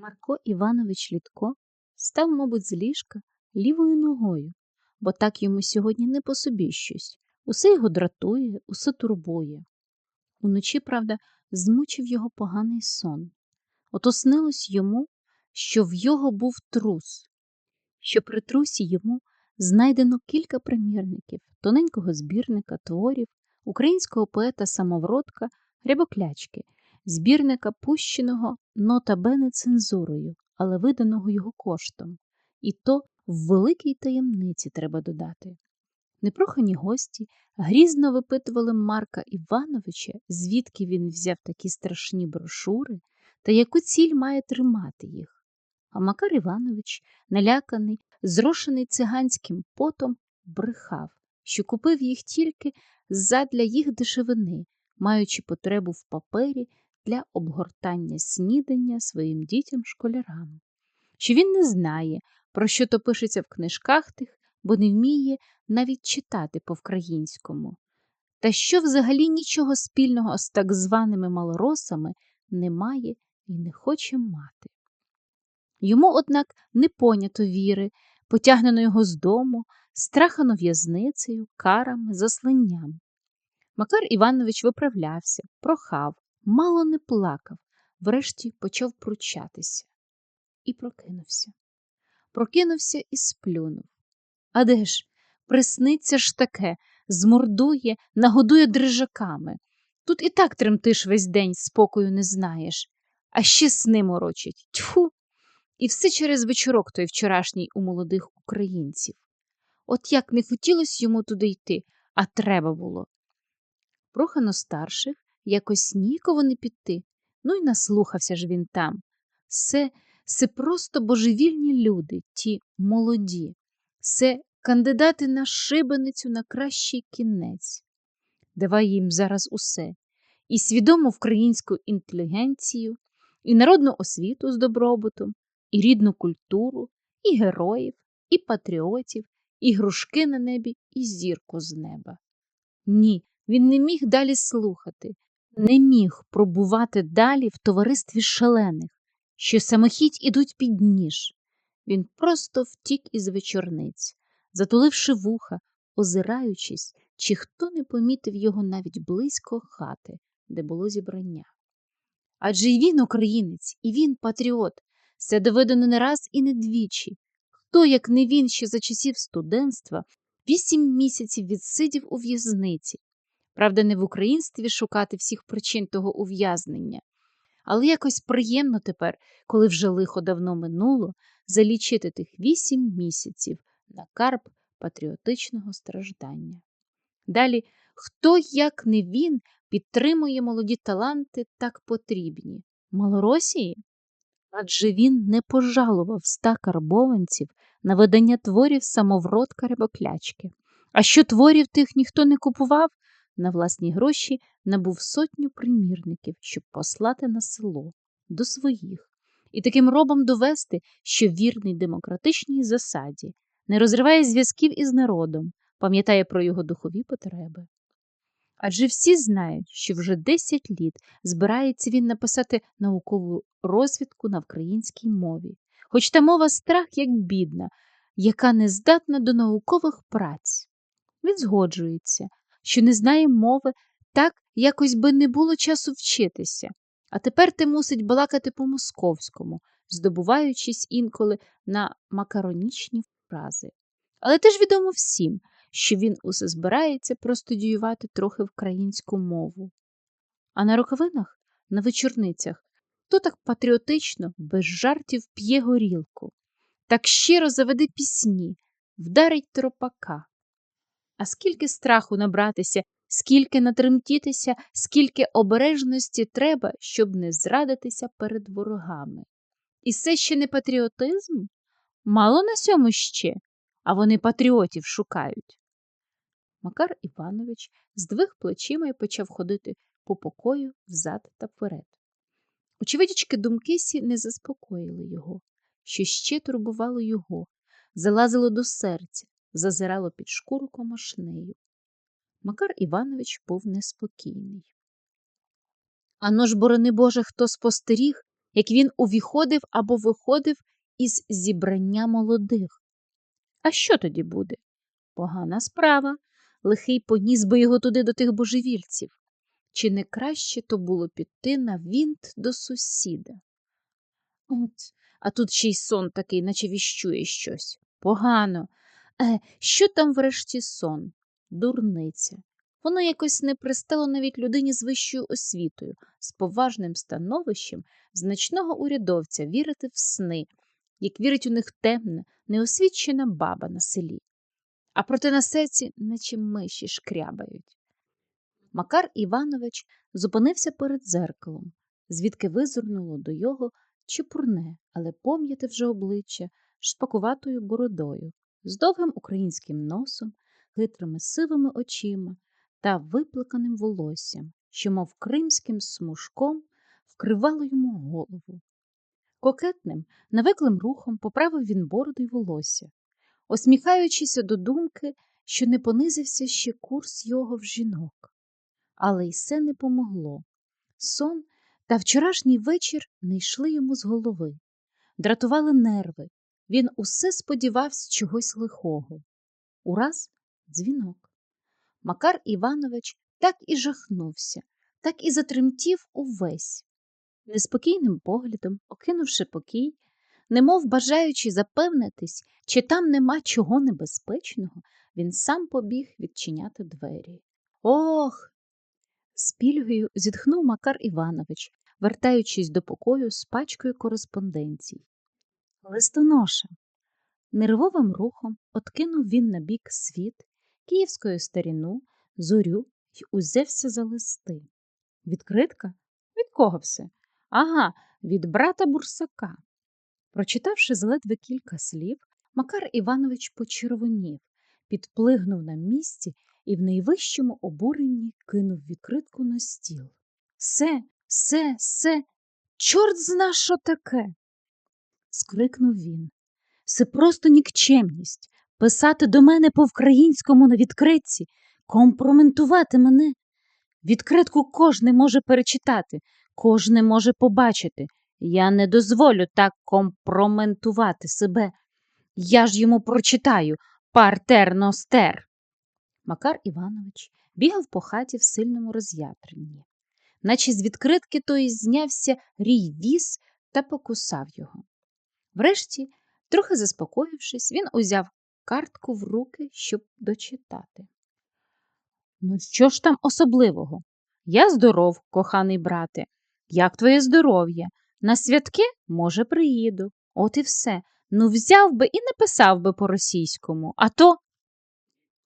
Марко Іванович Літко став, мабуть, з ліжка лівою ногою, бо так йому сьогодні не по собі щось. Усе його дратує, усе турбує. Уночі, правда, змучив його поганий сон. Ото снилось йому, що в його був трус, що при трусі йому знайдено кілька примірників тоненького збірника творів українського поета самовродка Рябоклячки, збірника пущеного нота бене цензурою, але виданого його коштом. І то в великій таємниці треба додати. Непрохані гості грізно випитували Марка Івановича, звідки він взяв такі страшні брошури та яку ціль має тримати їх. А Макар Іванович, наляканий, зрошений циганським потом, брехав, що купив їх тільки задля їх дешевини, маючи потребу в папері для обгортання снідання своїм дітям-школярам, що він не знає, про що то пишеться в книжках тих, бо не вміє навіть читати по-вкраїнському, та що взагалі нічого спільного з так званими малоросами немає і не хоче мати. Йому, однак, не понято віри, потягнено його з дому, страхано в'язницею, карами, засланням. Макар Іванович виправлявся, прохав, мало не плакав, врешті почав пручатися і прокинувся. Прокинувся і сплюнув. А де ж? Присниться ж таке, змордує, нагодує дрижаками. Тут і так тремтиш весь день, спокою не знаєш, а ще сни морочить. Тьфу! І все через вечорок той вчорашній у молодих українців. От як не хотілося йому туди йти, а треба було. Прохано старших якось ніково не піти. Ну й наслухався ж він там. Все, все просто божевільні люди, ті молоді, все кандидати на шибеницю на кращий кінець. Давай їм зараз усе і свідому українську інтелігенцію, і народну освіту з добробутом, і рідну культуру, і героїв, і патріотів, і грушки на небі, і зірку з неба. Ні, він не міг далі слухати, не міг пробувати далі в товаристві шалених, що самохідь ідуть під ніж. Він просто втік із вечорниць, затуливши вуха, озираючись, чи хто не помітив його навіть близько хати, де було зібрання. Адже й він українець, і він патріот, це доведено не раз і не двічі. Хто, як не він, ще за часів студентства, вісім місяців відсидів у в'язниці. Правда, не в українстві шукати всіх причин того ув'язнення, але якось приємно тепер, коли вже лихо давно минуло, залічити тих вісім місяців на карп патріотичного страждання. Далі, хто, як не він, підтримує молоді таланти так потрібні? Малоросії? Адже він не пожалував ста карбованців на видання творів самовродка рибоклячки. А що творів тих ніхто не купував, на власні гроші набув сотню примірників, щоб послати на село до своїх, і таким робом довести, що вірний демократичній засаді, не розриває зв'язків із народом, пам'ятає про його духові потреби. Адже всі знають, що вже 10 літ збирається він написати наукову розвідку на українській мові, хоч та мова страх як бідна, яка не здатна до наукових праць. Він згоджується, що не знає мови, так якось би не було часу вчитися, а тепер ти мусить балакати по московському, здобуваючись інколи на макаронічні фрази. Але теж відомо всім, що він усе збирається простудіювати трохи українську мову. А на рукавинах, на вечорницях, то так патріотично, без жартів п'є горілку, так щиро заведе пісні, вдарить тропака. А скільки страху набратися, скільки натремтітися, скільки обережності треба, щоб не зрадитися перед ворогами. І це ще не патріотизм? Мало на сьому ще, а вони патріотів шукають. Макар Іванович здвиг плечима і почав ходити по покою взад та вперед. Очевидячки, думки сі не заспокоїли його, що ще турбувало його, залазило до серця, зазирало під шкуру комашнею. Макар Іванович був неспокійний. Ано ж, борони Боже, хто спостеріг, як він увіходив або виходив із зібрання молодих. А що тоді буде? Погана справа. Лихий поніс би його туди до тих божевільців. Чи не краще то було піти на вінт до сусіда? От, а тут ще й сон такий, наче віщує щось. Погано. Е, що там врешті сон? Дурниця. Воно якось не пристало навіть людині з вищою освітою, з поважним становищем значного урядовця вірити в сни, як вірить у них темна, неосвічена баба на селі. А проте на серці наче миші шкрябають. Макар Іванович зупинився перед дзеркалом, звідки визирнуло до його чепурне, але пом'яте вже обличчя шпакуватою бородою, з довгим українським носом, хитрими сивими очима та виплаканим волоссям, що, мов кримським смужком, вкривало йому голову. Кокетним, навиклим рухом поправив він бороду й волосся, осміхаючися до думки, що не понизився ще курс його в жінок. Але й це не помогло. Сон та вчорашній вечір не йшли йому з голови, дратували нерви. Він усе сподівався чогось лихого. Ураз дзвінок. Макар Іванович так і жахнувся, так і затремтів увесь. Неспокійним поглядом, окинувши покій, немов бажаючи запевнитись, чи там нема чого небезпечного, він сам побіг відчиняти двері. Ох! З пільгою зітхнув Макар Іванович, вертаючись до покою з пачкою кореспонденцій. Листоноша. Нервовим рухом откинув він на бік світ, київською старіну, зорю й узявся за листи. Відкритка? Від кого все? Ага, від брата бурсака. Прочитавши зледве кілька слів, Макар Іванович почервонів, підплигнув на місці і в найвищому обуренні кинув відкритку на стіл. Се, се, се, чорт зна, що таке. Скрикнув він. Це просто нікчемність писати до мене по-вкраїнському на відкритці, компроментувати мене. Відкритку кожне може перечитати, кожне може побачити. Я не дозволю так компроментувати себе. Я ж йому прочитаю партер ностер. Макар Іванович бігав по хаті в сильному роз'ятренні, наче з відкритки тої знявся рій віз та покусав його. Врешті, трохи заспокоївшись, він узяв картку в руки, щоб дочитати. Ну, що ж там особливого? Я здоров, коханий брате. Як твоє здоров'я? На святки, може, приїду. От і все. Ну, взяв би і написав би по-російському, а то.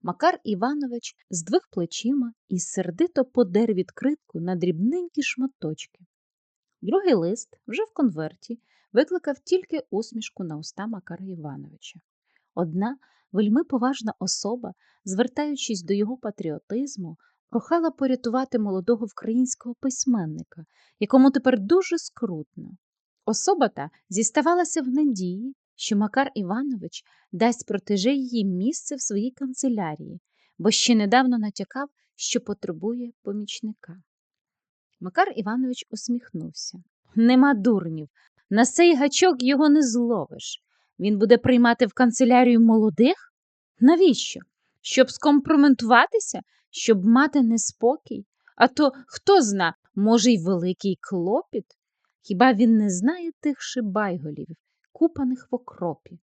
Макар Іванович здвиг плечима і сердито подер відкритку на дрібненькі шматочки. Другий лист, вже в конверті, викликав тільки усмішку на уста Макара Івановича. Одна вельми поважна особа, звертаючись до його патріотизму, прохала порятувати молодого українського письменника, якому тепер дуже скрутно. Особа та зіставалася в надії, що Макар Іванович дасть протеже її місце в своїй канцелярії, бо ще недавно натякав, що потребує помічника. Макар Іванович усміхнувся. Нема дурнів, на цей гачок його не зловиш. Він буде приймати в канцелярію молодих? Навіщо? Щоб скомпроментуватися, щоб мати неспокій? А то хто зна, може, й великий клопіт? Хіба він не знає тих шибайголів, купаних в окропі?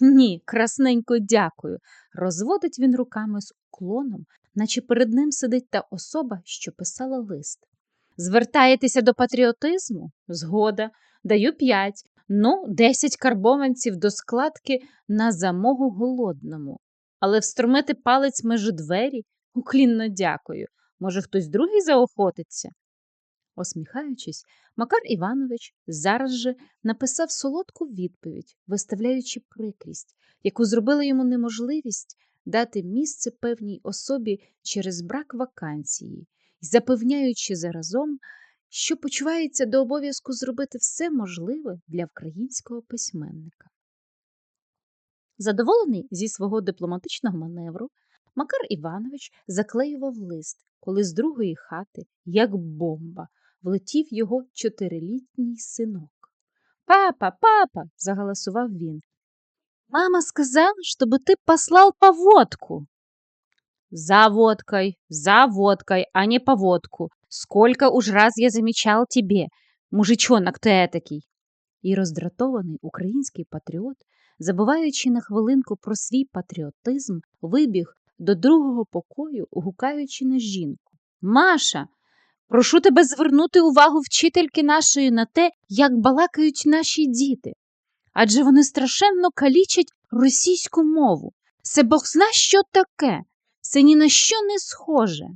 Ні, красненько дякую. Розводить він руками з уклоном, наче перед ним сидить та особа, що писала лист. Звертаєтеся до патріотизму? Згода, даю п'ять, ну, десять карбованців до складки на замогу голодному. Але встромити палець межі двері уклінно дякую. Може, хтось другий заохотиться? Осміхаючись, Макар Іванович зараз же написав солодку відповідь, виставляючи прикрість, яку зробила йому неможливість дати місце певній особі через брак вакансії, запевняючи заразом, що почувається до обов'язку зробити все можливе для українського письменника. Задоволений зі свого дипломатичного маневру, Макар Іванович заклеював лист, коли з другої хати, як бомба, влетів його чотирилітній синок. Папа, папа, заголосував він. Мама сказала, чтобы ты послал по водку. За водкой, за водкой, а не по водку. Сколько уж раз я замечал тебе, мужичонок ти етакий. І роздратований український патріот, забуваючи на хвилинку про свій патріотизм, вибіг до другого покою, гукаючи на жінку. Маша, прошу тебе звернути увагу вчительки нашої на те, як балакають наші діти. Адже вони страшенно калічать російську мову. Це бог зна що таке, це ні на що не схоже.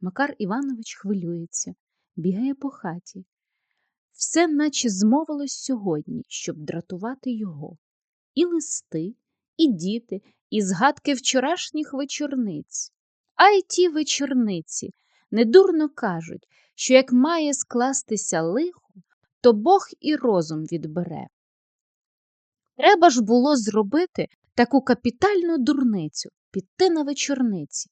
Макар Іванович хвилюється, бігає по хаті. Все наче змовилось сьогодні, щоб дратувати його. І листи, і діти, і згадки вчорашніх вечорниць. А й ті вечорниці недурно кажуть, що як має скластися лихо, то Бог і розум відбере. Треба ж було зробити таку капітальну дурницю, піти на вечорниці.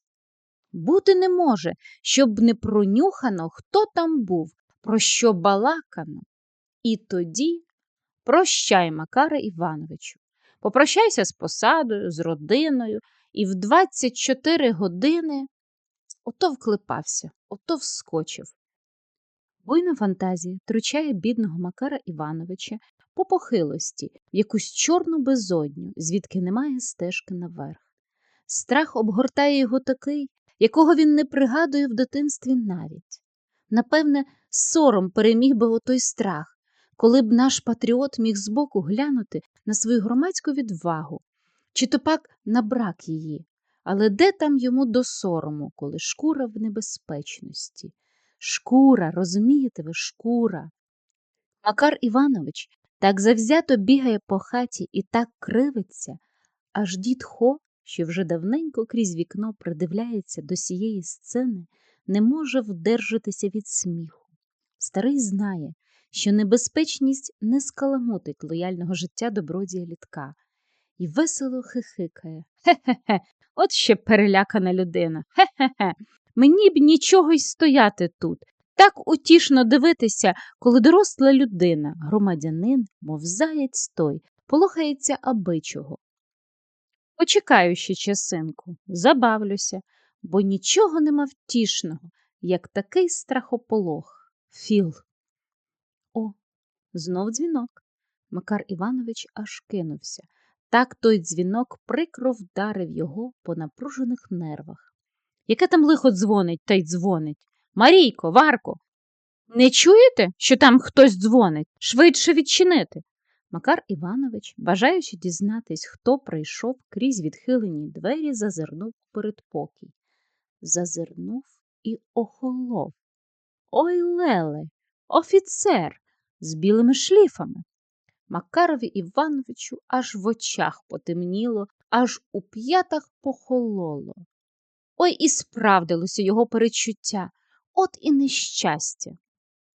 Бути не може, щоб не пронюхано, хто там був, про що балакано. І тоді прощай, Макаре Івановичу, попрощайся з посадою, з родиною, і в 24 години ото вклипався, ото вскочив. Буйна фантазія тручає бідного Макара Івановича по похилості в якусь чорну безодню, звідки немає стежки наверх. Страх обгортає його такий, якого він не пригадує в дитинстві навіть. Напевне, сором переміг би отой страх, коли б наш патріот міг збоку глянути на свою громадську відвагу, чи то пак на брак її. Але де там йому до сорому, коли шкура в небезпечності? Шкура, розумієте ви, шкура. Макар Іванович так завзято бігає по хаті і так кривиться, аж дід Хо, що вже давненько крізь вікно придивляється до сієї сцени, не може вдержатися від сміху. Старий знає, що небезпечність не скаламутить лояльного життя добродія літка, і весело хихикає. Хе-хе-хе, от ще перелякана людина. Хе-хе-хе. Мені б нічого й стояти тут. Так утішно дивитися, коли доросла людина, громадянин, мов заєць той, полохається аби чого. Почекаю ще часинку, забавлюся, бо нічого нема втішного, як такий страхополох. Філ. О, знов дзвінок. Макар Іванович аж кинувся. Так той дзвінок прикро вдарив його по напружених нервах. Яке там лихо дзвонить та й дзвонить? Марійко, Варко, не чуєте, що там хтось дзвонить? Швидше відчинити. Макар Іванович, бажаючи дізнатись, хто прийшов крізь відхилені двері, зазирнув передпокій. Зазирнув і охолов. Ой леле, офіцер з білими шліфами. Макарові Івановичу аж в очах потемніло, аж у п'ятах похололо. Ой і справдилося його перечуття, от і нещастя.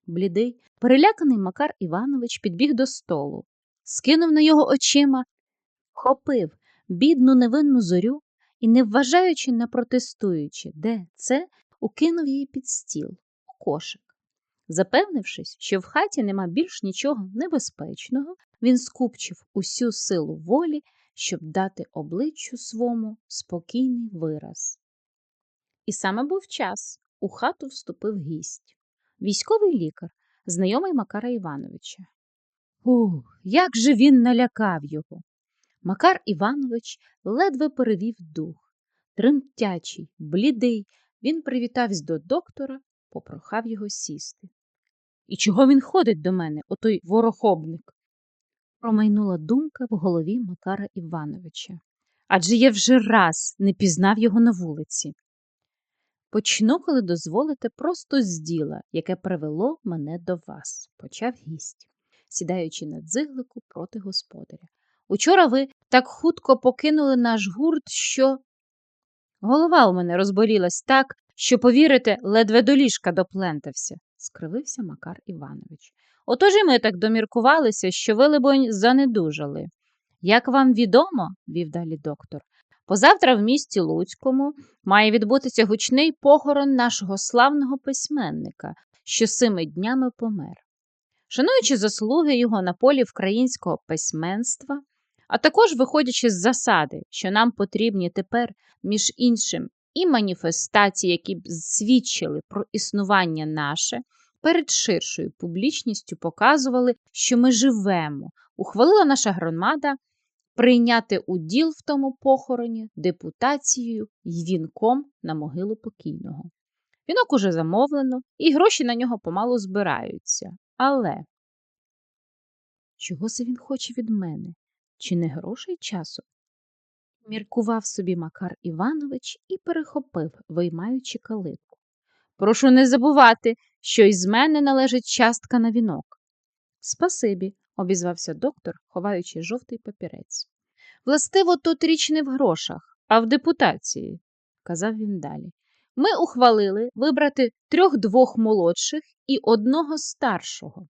Блідий, переляканий Макар Іванович підбіг до столу, скинув на його очима, хопив бідну невинну зорю і, не вважаючи на протестуючи, де це, укинув її під стіл, у кошик. Запевнившись, що в хаті нема більш нічого небезпечного, він скупчив усю силу волі, щоб дати обличчю свому спокійний вираз. І саме був час у хату вступив гість військовий лікар, знайомий Макара Івановича. Ух, як же він налякав його. Макар Іванович ледве перевів дух. Тремтячий, блідий, він привітався до доктора, попрохав його сісти. І чого він ходить до мене, отой ворохобник? Промайнула думка в голові Макара Івановича. Адже я вже раз не пізнав його на вулиці. Почну, коли дозволите, просто з діла, яке привело мене до вас, почав гість, сідаючи на дзиглику проти господаря. Учора ви так хутко покинули наш гурт, що. Голова у мене розболілась так, що, повірите, ледве до ліжка доплентався, скривився Макар Іванович. Отож і ми так доміркувалися, що ви, либонь, занедужали. Як вам відомо, вів далі доктор, позавтра в місті Луцькому має відбутися гучний похорон нашого славного письменника, що сими днями помер. Шануючи заслуги його на полі українського письменства, а також виходячи з засади, що нам потрібні тепер, між іншим, і маніфестації, які б свідчили про існування наше, перед ширшою публічністю показували, що ми живемо, ухвалила наша громада прийняти уділ в тому похороні депутацією й вінком на могилу покійного. Вінок уже замовлено, і гроші на нього помалу збираються. Але чого це він хоче від мене? Чи не грошей часу? Міркував собі Макар Іванович і перехопив, виймаючи калитку. Прошу не забувати, що із мене належить частка на вінок. Спасибі, обізвався доктор, ховаючи жовтий папірець. Властиво, тут річ не в грошах, а в депутації, казав він далі. Ми ухвалили вибрати трьох двох молодших і одного старшого.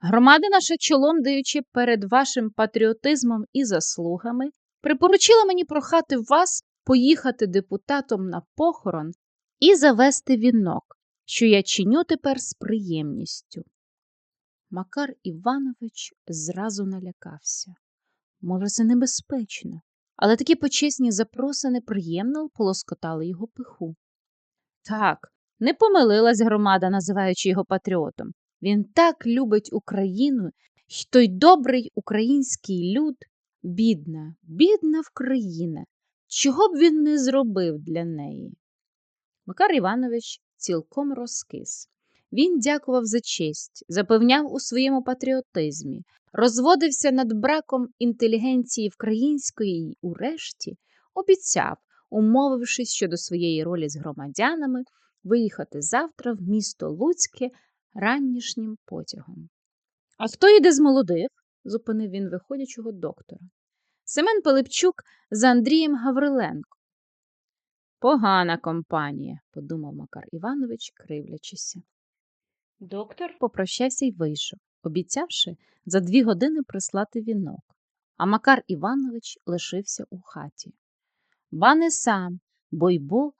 Громада наша чолом, даючи перед вашим патріотизмом і заслугами, припоручила мені прохати вас поїхати депутатом на похорон і завести вінок, що я чиню тепер з приємністю. Макар Іванович зразу налякався. Може, це небезпечно, але такі почесні запроси неприємно полоскотали його пиху. Так, не помилилась громада, називаючи його патріотом. Він так любить Україну, й той добрий український люд, бідна, бідна Вкраїна. Чого б він не зробив для неї? Макар Іванович цілком розкис. Він дякував за честь, запевняв у своєму патріотизмі, розводився над браком інтелігенції української й, урешті, обіцяв, умовившись щодо своєї ролі з громадянами, виїхати завтра в місто Луцьке ранішнім потягом. А хто йде з молодих? зупинив він виходячого доктора. Семен Пилипчук з Андрієм Гавриленко. Погана компанія, подумав Макар Іванович, кривлячися. Доктор попрощався й вийшов, обіцявши за дві години прислати вінок, а Макар Іванович лишився у хаті. Ба не сам, бо й бо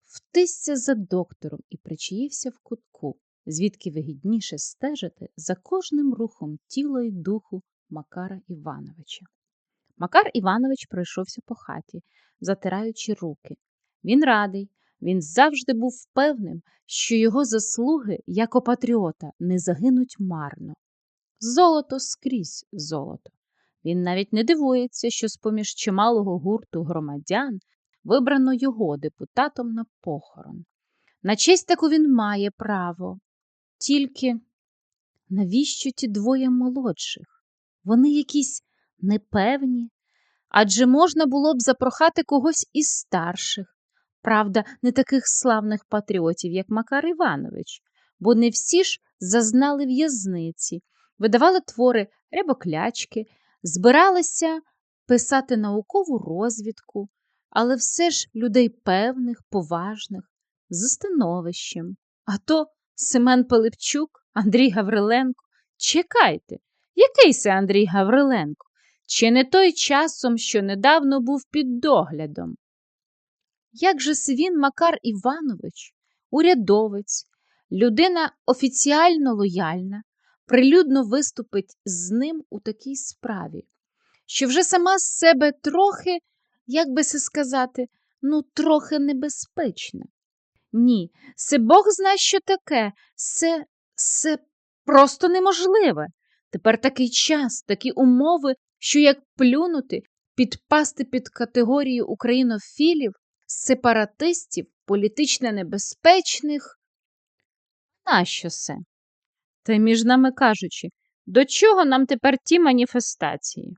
втисся за доктором і причаївся в кутку, звідки вигідніше стежити за кожним рухом тіла й духу Макара Івановича. Макар Іванович пройшовся по хаті, затираючи руки. Він радий, він завжди був впевним, що його заслуги, як у патріота, не загинуть марно. Золото скрізь золото. Він навіть не дивується, що з-поміж чималого гурту громадян вибрано його депутатом на похорон. На честь таку він має право. Тільки навіщо ті двоє молодших? Вони якісь непевні, адже можна було б запрохати когось із старших, правда, не таких славних патріотів, як Макар Іванович, бо не всі ж зазнали в'язниці, видавали твори рябоклячки, збиралися писати наукову розвідку, але все ж людей певних, поважних, з становищем. А то Семен Пилипчук, Андрій Гавриленко. Чекайте, який це Андрій Гавриленко? Чи не той часом, що недавно був під доглядом? Як же свін Макар Іванович, урядовець, людина офіціально лояльна, прилюдно виступить з ним у такій справі, що вже сама з себе трохи, як би це сказати, ну, трохи небезпечна. Ні, це Бог знає, що таке, це, це просто неможливе. Тепер такий час, такі умови, що як плюнути, підпасти під категорію українофілів, сепаратистів, політично небезпечних. Нащо це? Та між нами кажучи, до чого нам тепер ті маніфестації?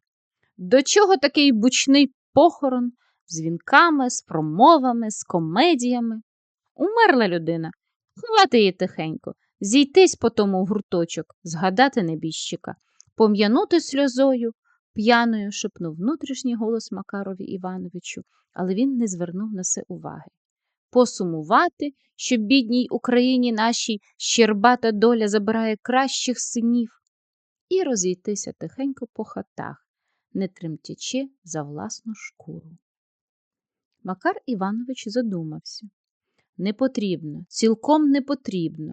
До чого такий бучний похорон з вінками, з промовами, з комедіями? Умерла людина, ховати її тихенько, зійтись по тому в гурточок, згадати небіжчика, пом'янути сльозою, п'яною шепнув внутрішній голос Макарові Івановичу, але він не звернув на це уваги. Посумувати, що бідній Україні нашій щербата доля забирає кращих синів, і розійтися тихенько по хатах, не тремтячи за власну шкуру. Макар Іванович задумався. Не потрібно, цілком не потрібно.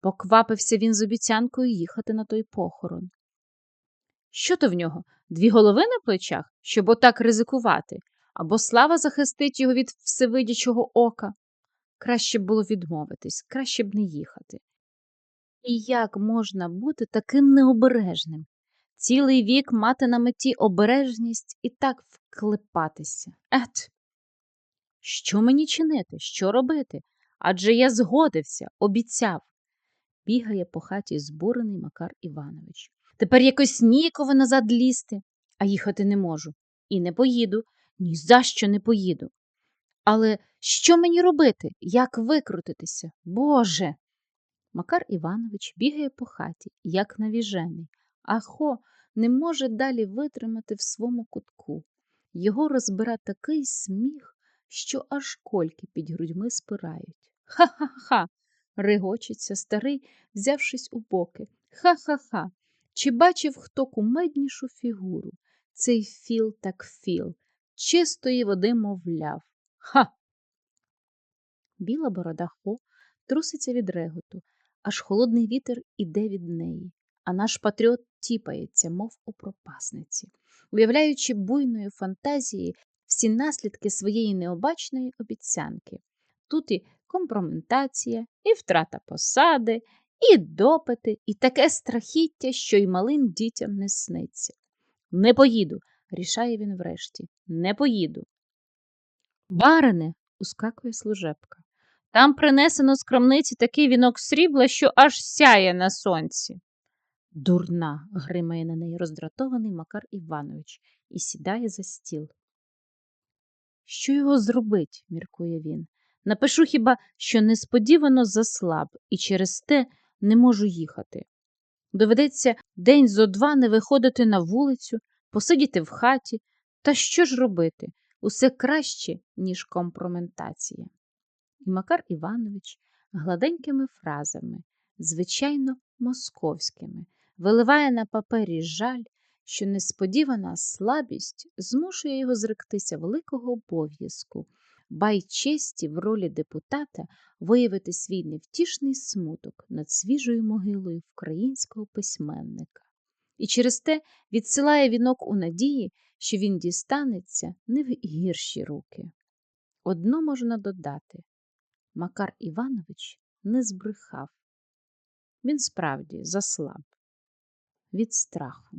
Поквапився він з обіцянкою їхати на той похорон. Що то в нього? Дві голови на плечах, щоб отак ризикувати, або слава захистить його від всевидячого ока. Краще б було відмовитись, краще б не їхати. І як можна бути таким необережним? Цілий вік мати на меті обережність і так вклепатися. Ет! Що мені чинити? Що робити? Адже я згодився, обіцяв. Бігає по хаті збурений Макар Іванович. Тепер якось ніяково назад лізти, а їхати не можу. І не поїду, ні за що не поїду. Але що мені робити? Як викрутитися? Боже. Макар Іванович бігає по хаті, як навіжений, а хо не може далі витримати в своєму кутку. Його розбира такий сміх, що аж кольки під грудьми спирають. Ха-ха-ха. регочеться старий, взявшись у боки. Ха-ха-ха. Чи бачив хто кумеднішу фігуру? Цей філ так філ, чистої води мовляв. Ха. Біла борода хо труситься від реготу, аж холодний вітер іде від неї, а наш патріот тіпається, мов у пропасниці, уявляючи буйною фантазії всі наслідки своєї необачної обіцянки. Тут і компроментація, і втрата посади, і допити, і таке страхіття, що й малим дітям не сниться. Не поїду, рішає він врешті. Не поїду. Барине, ускакує служебка. Там принесено з крамниці такий вінок срібла, що аж сяє на сонці. Дурна, гримає на неї роздратований Макар Іванович і сідає за стіл. Що його зробить, міркує він. Напишу хіба, що несподівано заслаб і через те не можу їхати. Доведеться день зо два не виходити на вулицю, посидіти в хаті. Та що ж робити? Усе краще, ніж компроментація. І Макар Іванович гладенькими фразами, звичайно, московськими, виливає на папері жаль, що несподівана слабість змушує його зректися великого обов'язку, бай честі в ролі депутата виявити свій невтішний смуток над свіжою могилою українського письменника. І через те відсилає вінок у надії, що він дістанеться не в гірші руки. Одно можна додати Макар Іванович не збрехав. Він справді заслаб від страху.